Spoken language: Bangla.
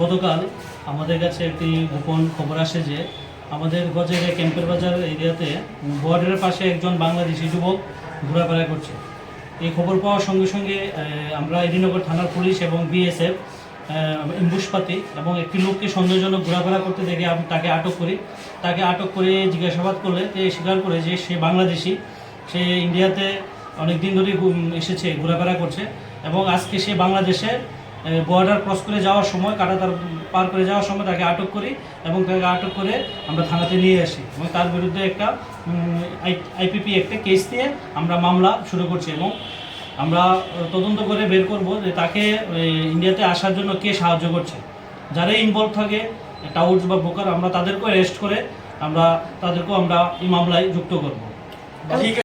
গতকাল আমাদের কাছে একটি গোপন খবর আসে যে আমাদের গজের ক্যাম্পের বাজার এরিয়াতে বর্ডারের পাশে একজন বাংলাদেশি যুবক ঘোরাফেরা করছে। এই খবর পাওয়ার সঙ্গে সঙ্গে আমরা এডিনগর থানার পুলিশ এবং বিএসএফ এম্বুসপাতি এবং একটি লোককে সন্দেহজনক ঘোরাফেরা করতে দেখে তাকে আটক করি। তাকে আটক করে জিজ্ঞাসাবাদ করলে সে স্বীকার করে যে সে বাংলাদেশি, সে ইন্ডিয়াতে অনেক দিন ধরেই এসেছে, ঘোরাফেরা করছে এবং আজকে সে বাংলাদেশে বর্ডার ক্রস করে যাওয়ার সময়, কাটাতার পার করে যাওয়ার সময় তাকে আটক করি এবং তাকে আটক করে আমরা থানাতে নিয়ে আসি এবং তার বিরুদ্ধে একটা আইপিপি একটা কেস দিয়ে আমরা মামলা শুরু করছি এবং আমরা তদন্ত করে বের করব যে তাকে ইন্ডিয়াতে আসার জন্য কে সাহায্য করছে। যারা ইনভলভ থাকে টাউটস বা বোকার, আমরা তাদেরকেও অ্যারেস্ট করে আমরা, তাদেরকেও আমরা এই মামলায় যুক্ত করব। ঠিক